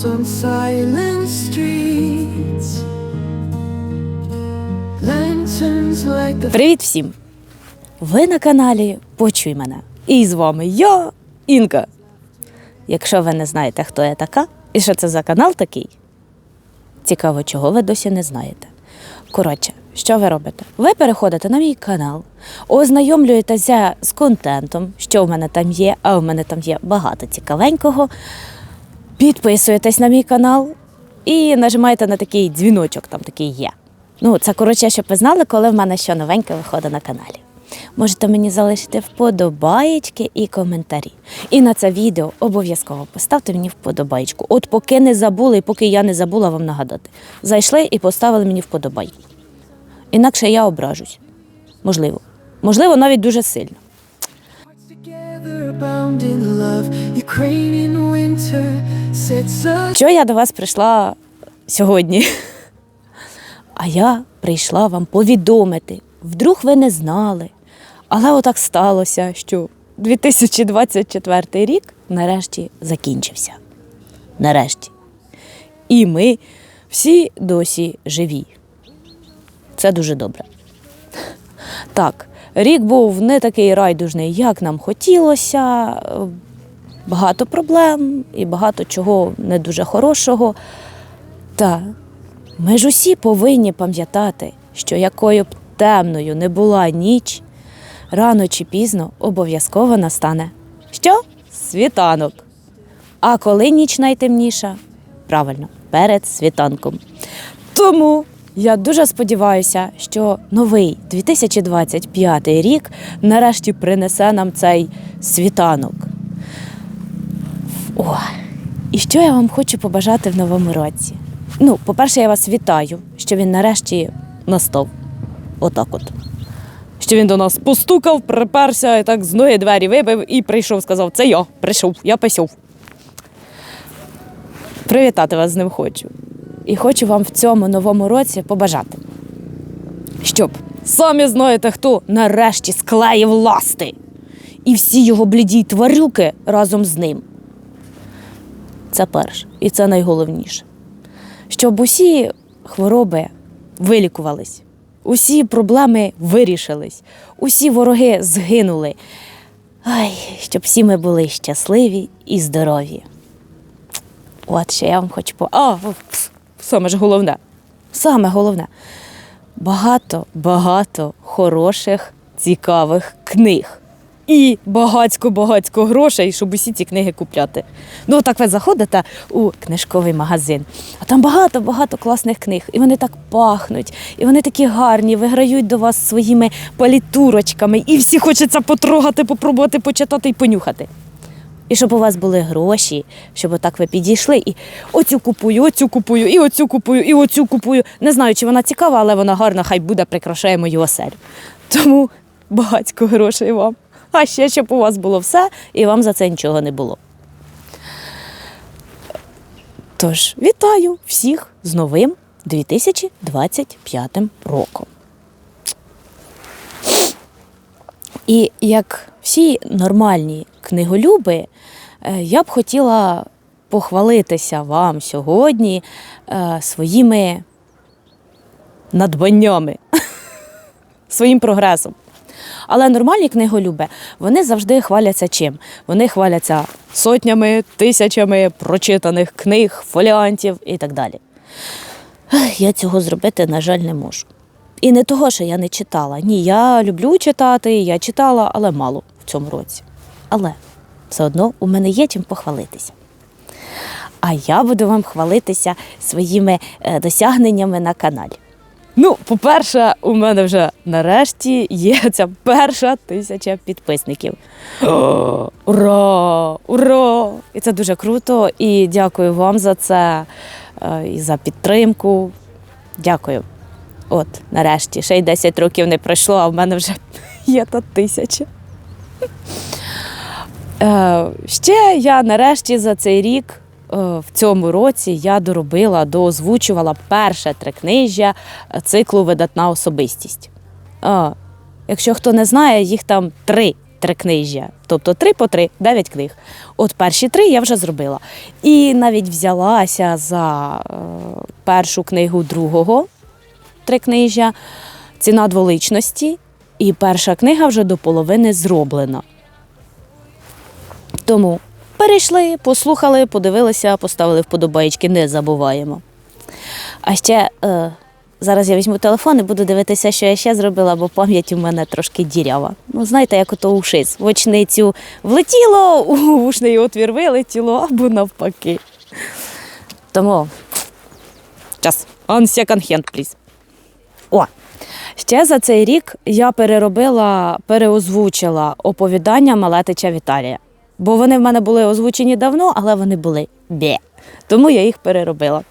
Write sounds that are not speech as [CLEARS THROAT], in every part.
falls on silent streets. Lanterns like the Привіт всім! Ви на каналі Почуй мене. І з вами я, Інка. Якщо ви не знаєте, хто я така і що це за канал такий, цікаво, чого ви досі не знаєте. Коротше, що ви робите? Ви переходите на мій канал, ознайомлюєтеся з контентом, що в мене там є, а в мене там є багато цікавенького. Підписуєтесь на мій канал і нажимаєте на такий дзвіночок, там такий є. Ну, це коротше, щоб ви знали, коли в мене що новеньке виходить на каналі. Можете мені залишити вподобаєчки і коментарі. І на це відео обов'язково поставте мені вподобаєчку. От поки не забули, і поки я не забула вам нагадати. Зайшли і поставили мені вподобайку. Інакше я ображусь. Можливо. Можливо, навіть дуже сильно. Що я до вас прийшла сьогодні? А я прийшла вам повідомити. Вдруг ви не знали. Але отак сталося, що 2024 рік нарешті закінчився. Нарешті. І ми всі досі живі. Це дуже добре. Так, рік був не такий райдужний, як нам хотілося. Багато проблем і багато чого не дуже хорошого. Та ми ж усі повинні пам'ятати, що якою б темною не була ніч, рано чи пізно обов'язково настане. Що? Світанок. А коли ніч найтемніша? Правильно, перед світанком. Тому я дуже сподіваюся, що новий 2025 рік нарешті принесе нам цей світанок. О, і що я вам хочу побажати в новому році? Ну, по-перше, я вас вітаю, що він нарешті настав. Отак от. Що він до нас постукав, приперся і так з двері вибив і прийшов, сказав: Це я прийшов, я писав. Привітати вас з ним хочу. І хочу вам в цьому новому році побажати, щоб самі знаєте, хто нарешті склеїв ласти. І всі його бліді тварюки разом з ним. Це перше, і це найголовніше. Щоб усі хвороби вилікувались, усі проблеми вирішились, усі вороги згинули. Ай, щоб всі ми були щасливі і здорові. От що я вам хочу по. Пф, саме ж головне. Саме головне. Багато, багато хороших, цікавих книг. І багацько-багацько грошей, щоб усі ці книги купляти. Ну, так ви заходите у книжковий магазин, а там багато-багато класних книг. І вони так пахнуть, і вони такі гарні, виграють до вас своїми палітурочками, і всі хочеться потрогати, попробувати, почитати і понюхати. І щоб у вас були гроші, щоб отак ви підійшли і оцю купую, оцю купую, і оцю купую, і оцю купую. Не знаю, чи вона цікава, але вона гарна, хай буде, прикрашає мою оселю. Тому багатько грошей вам. А ще щоб у вас було все, і вам за це нічого не було. Тож, вітаю всіх з новим 2025 роком. І як всі нормальні книголюби, е, я б хотіла похвалитися вам сьогодні е, своїми надбаннями, [LAUGHS] своїм прогресом. Але нормальні книголюби, вони завжди хваляться чим? Вони хваляться сотнями, тисячами прочитаних книг, фоліантів і так далі. Я цього зробити, на жаль, не можу. І не того, що я не читала. Ні, я люблю читати, я читала, але мало в цьому році. Але все одно у мене є чим похвалитися. А я буду вам хвалитися своїми е, досягненнями на каналі. Ну, по-перше, у мене вже нарешті є [LAUGHS] ця перша тисяча підписників. Ура! Ура! І це дуже круто. І дякую вам за це е, і за підтримку. Дякую. От, нарешті, ще й 10 років не пройшло, а в мене вже [LAUGHS] є та тисяча. Е, ще я нарешті за цей рік, е, в цьому році, я доробила, доозвучувала перше трикнижжя циклу Видатна особистість. Е, якщо хто не знає, їх там три трикнижжя. Тобто три по три, дев'ять книг. От перші три я вже зробила. І навіть взялася за першу книгу другого трикнижжя Ціна дволичності. І перша книга вже до половини зроблена. Тому перейшли, послухали, подивилися, поставили вподобаєчки, не забуваємо. А ще е, зараз я візьму телефон і буду дивитися, що я ще зробила, бо пам'ять у мене трошки дірява. Ну, знаєте, як ото ушиз. В очницю влетіло, у вушний отвір вилетіло або навпаки. Тому час. On second hand. Ще за цей рік я переробила, переозвучила оповідання Малетича Віталія. Бо вони в мене були озвучені давно, але вони були бє. Тому я їх переробила.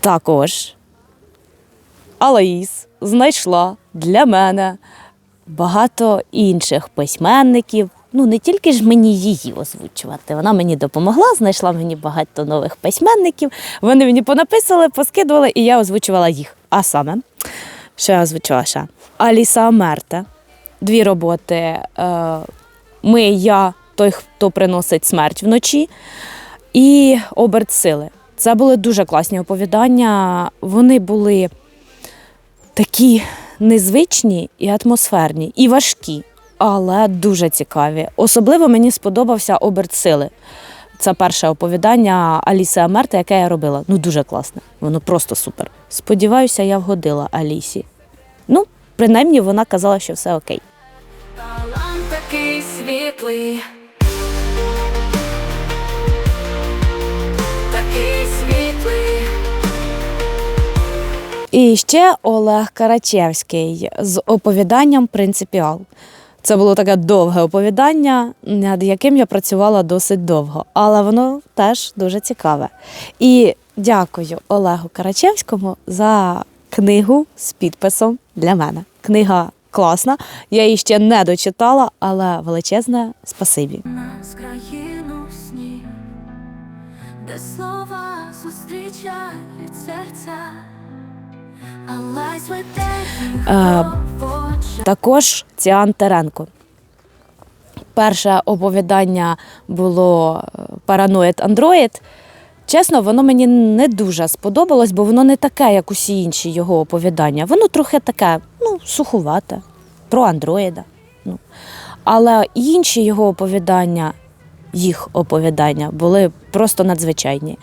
Також Алаїс знайшла для мене багато інших письменників. Ну, не тільки ж мені її озвучувати. Вона мені допомогла, знайшла мені багато нових письменників. Вони мені понаписували, поскидували, і я озвучувала їх. А саме, що я озвучила? Аліса Амерта. Дві роботи. Е, Ми, я, той, хто приносить смерть вночі, і оберт сили. Це були дуже класні оповідання. Вони були такі незвичні і атмосферні, і важкі, але дуже цікаві. Особливо мені сподобався оберт сили. Це перше оповідання Аліси Амерта, яке я робила. Ну, дуже класне. Воно просто супер. Сподіваюся, я вгодила Алісі. Ну, принаймні, вона казала, що все окей. Талант такий світлий. Такий світлий. І ще Олег Карачевський з оповіданням Принципіал. Це було таке довге оповідання, над яким я працювала досить довго, але воно теж дуже цікаве. І дякую Олегу Карачевському за книгу з підписом для мене. Книга класна, я її ще не дочитала, але величезне спасибі. Нас країну снів, де слова зустрічають серця, Е. Також Ціан Теренко. Перше оповідання було е, Параноїд Андроїд. Чесно, воно мені не дуже сподобалось, бо воно не таке, як усі інші його оповідання. Воно трохи таке, ну, сухувате, про андроїда. Ну. Але інші його оповідання, їх оповідання були просто надзвичайні.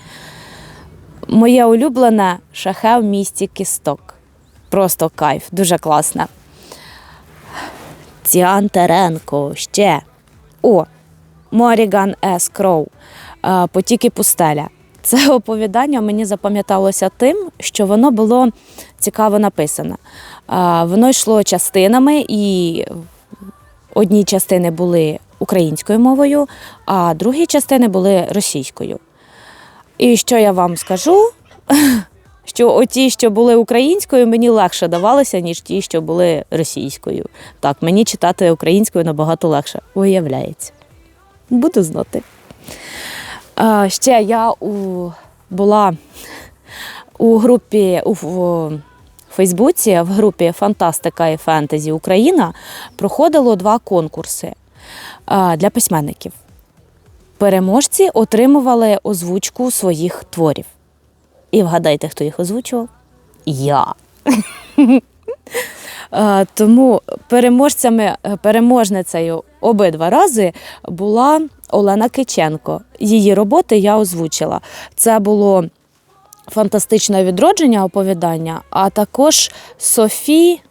Моє улюблене шахе в місті кісток. Просто кайф, дуже класне. Ціан Теренко ще. О, Моріган С. Кроу. е, Потіки пустеля. Це [LAUGHS] оповідання мені запам'яталося тим, що воно було цікаво написане. Е, Воно йшло частинами, і одні частини були українською мовою, а другі частини були російською. І що я вам скажу? [LAUGHS] що оті, що були українською, мені легше давалися, ніж ті, що були російською. Так, мені читати українською набагато легше, виявляється. Буду знати. А, ще я у, була у групі у, в Фейсбуці, в групі Фантастика і Фентезі Україна проходило два конкурси а, для письменників. Переможці отримували озвучку своїх творів. І вгадайте, хто їх озвучував? Я. [LAUGHS] Тому переможцями, е, переможницею обидва рази була Олена Киченко. Її роботи я озвучила. Це було фантастичне відродження оповідання, а також Софі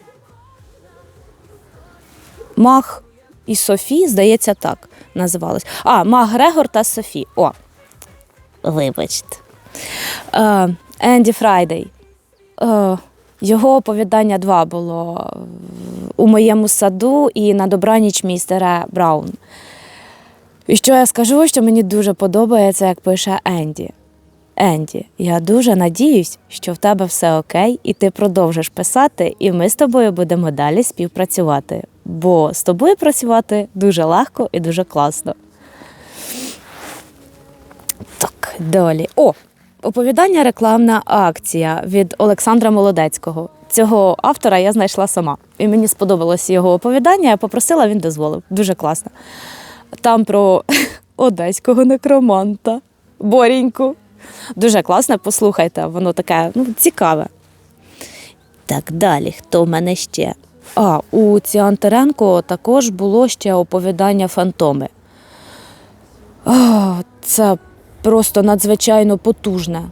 Мах і Софі, здається, так називалось. А, Мах Грегор та Софі. О, вибачте. Е, Енді Фрайдей. Е, Його оповідання два було у моєму саду і на добраніч містера Браун. І що я скажу, що мені дуже подобається, як пише Енді. Енді, я дуже надіюсь, що в тебе все окей, і ти продовжиш писати, і ми з тобою будемо далі співпрацювати. Бо з тобою працювати дуже легко і дуже класно. Так, далі. О, оповідання рекламна акція від Олександра Молодецького. цього автора я знайшла сама. І мені сподобалось його оповідання, я попросила, він дозволив. Дуже класно. Там про [LAUGHS] одеського некроманта, Боріньку. Дуже класно, послухайте, воно таке ну, цікаве. Так далі, хто в мене ще? А, у Ціантеренко також було ще оповідання фантоми. А, це просто надзвичайно потужне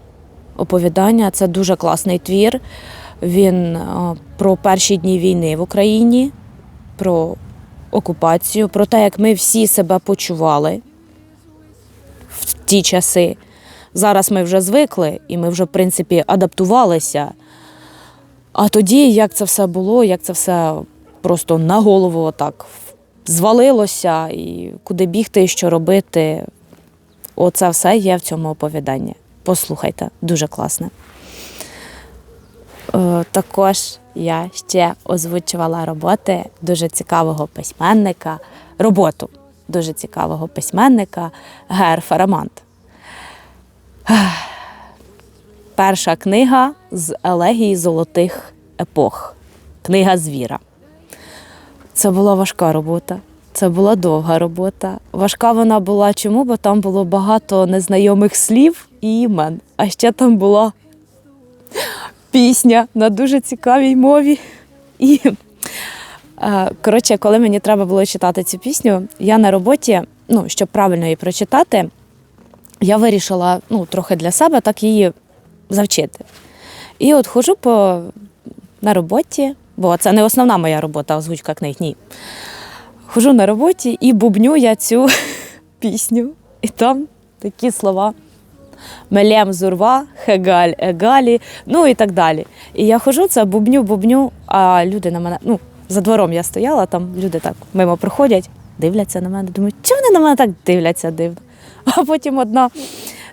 оповідання. Це дуже класний твір. Він про перші дні війни в Україні, про окупацію, про те, як ми всі себе почували в ті часи. Зараз ми вже звикли і ми вже, в принципі, адаптувалися. А тоді, як це все було, як це все просто на голову отак звалилося, і куди бігти, і що робити. Оце все є в цьому оповіданні. Послухайте, дуже класне. Е, Також я ще озвучувала роботи дуже цікавого письменника, роботу дуже цікавого письменника Гер Фарамант. Перша книга з елегії золотих епох. Книга звіра. Це була важка робота. Це була довга робота. Важка вона була чому? Бо там було багато незнайомих слів і імен. А ще там була пісня на дуже цікавій мові. І е, коротше, коли мені треба було читати цю пісню, я на роботі, ну, щоб правильно її прочитати, я вирішила ну, трохи для себе так її завчити. І от ходжу по, на роботі, бо це не основна моя робота, озвучка книг, ні. Хожу на роботі і бубню я цю [LAUGHS] пісню. І там такі слова. Мелем зурва, хегаль, егалі, ну і так далі. І я хожу, це бубню, бубню, а люди на мене, ну, за двором я стояла, там люди так мимо проходять, дивляться на мене, думаю, чого вони на мене так дивляться дивно? [LAUGHS] А потім одна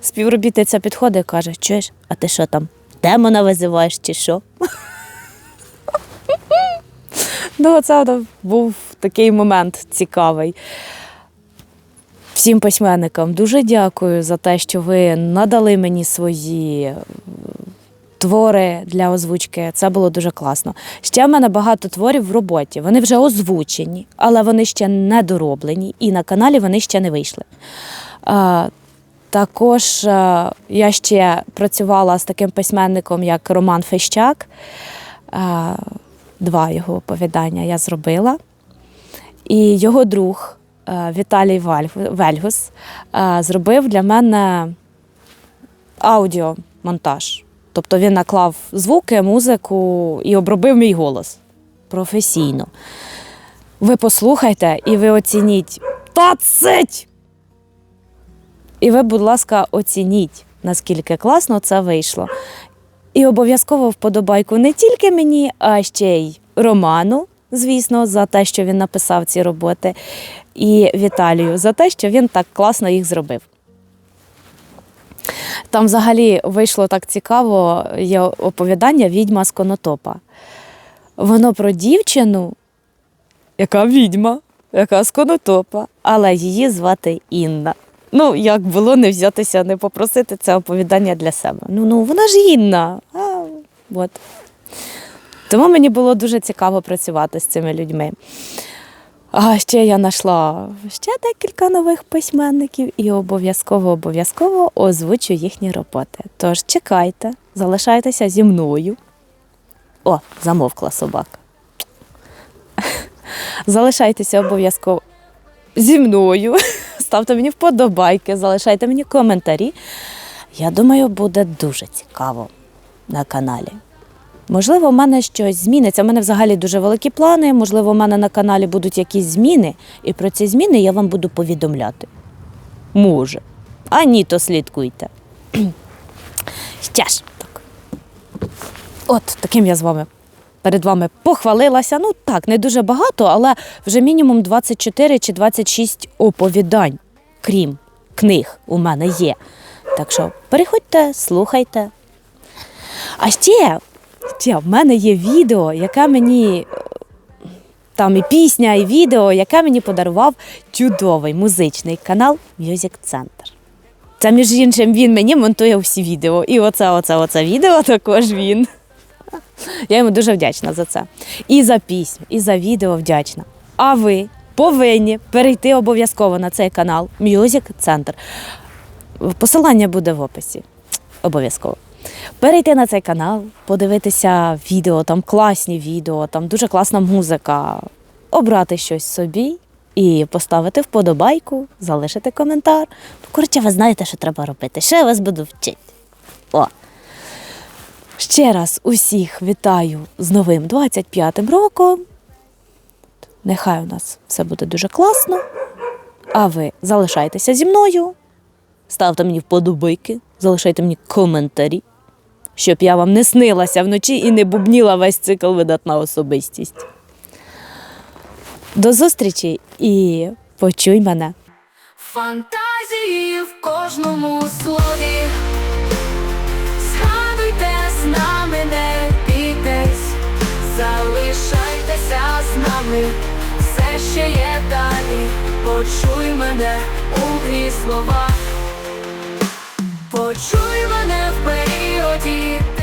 співробітниця підходить і каже: чуєш, а ти що там? Демона визиваєш чи що? [LAUGHS] Ну, це був такий момент цікавий. Всім письменникам дуже дякую за те, що ви надали мені свої твори для озвучки. Це було дуже класно. Ще в мене багато творів в роботі. Вони вже озвучені, але вони ще не дороблені, і на каналі вони ще не вийшли. Також я ще працювала з таким письменником, як Роман Фещак. Два його оповідання я зробила. І його друг е, Віталій Вельгус е, зробив для мене аудіомонтаж. Тобто він наклав звуки, музику і обробив мій голос професійно. Ви послухайте і ви оцініть. Та цить! І ви, будь ласка, оцініть, наскільки класно це вийшло. І обов'язково вподобайку не тільки мені, а ще й Роману, звісно, за те, що він написав ці роботи, і Віталію за те, що він так класно їх зробив. Там взагалі вийшло так цікаво є оповідання Відьма з Конотопа. Воно про дівчину, яка відьма, яка з Конотопа, але її звати Інна. Ну, як було не взятися, не попросити це оповідання для себе. Ну, ну вона ж Інна. А, от. Тому мені було дуже цікаво працювати з цими людьми. А ще я знайшла ще декілька нових письменників і обов'язково обов'язково озвучу їхні роботи. Тож чекайте, залишайтеся зі мною. О, замовкла собака. [LAUGHS] Залишайтеся обов'язково зі мною. [LAUGHS] Ставте мені вподобайки, залишайте мені коментарі. Я думаю, буде дуже цікаво на каналі. Можливо, в мене щось зміниться. У мене взагалі дуже великі плани. Можливо, у мене на каналі будуть якісь зміни, і про ці зміни я вам буду повідомляти. Може. А ні, то слідкуйте. [CLEARS THROAT] Ще ж так. От таким я з вами перед вами похвалилася. Ну так, не дуже багато, але вже мінімум 24 чи 26 оповідань, крім книг, у мене є. Так що переходьте, слухайте. А ще, ще в мене є відео, яке мені. Там і пісня, і відео, яке мені подарував чудовий музичний канал Music Center. Це, між іншим, він мені монтує всі відео. І оце, оце, оце відео також він. Я йому дуже вдячна за це. І за пісню, і за відео вдячна. А ви повинні перейти обов'язково на цей канал Music Center. Посилання буде в описі. Обов'язково. Перейти на цей канал, подивитися відео, там класні відео, там дуже класна музика, обрати щось собі і поставити вподобайку, залишити коментар. Ну, коротше, ви знаєте, що треба робити. Ще я вас буду вчити. О. Ще раз усіх вітаю з новим 25-м роком. Нехай у нас все буде дуже класно. А ви залишайтеся зі мною. Ставте мені вподобайки, залишайте мені коментарі, щоб я вам не снилася вночі і не бубніла весь цикл видатна особистість. До зустрічі і почуй мене. Фантазії в кожному слові з нами не бійтесь, залишайтеся з нами, все ще є далі, почуй мене у грі слова, почуй мене в періоді.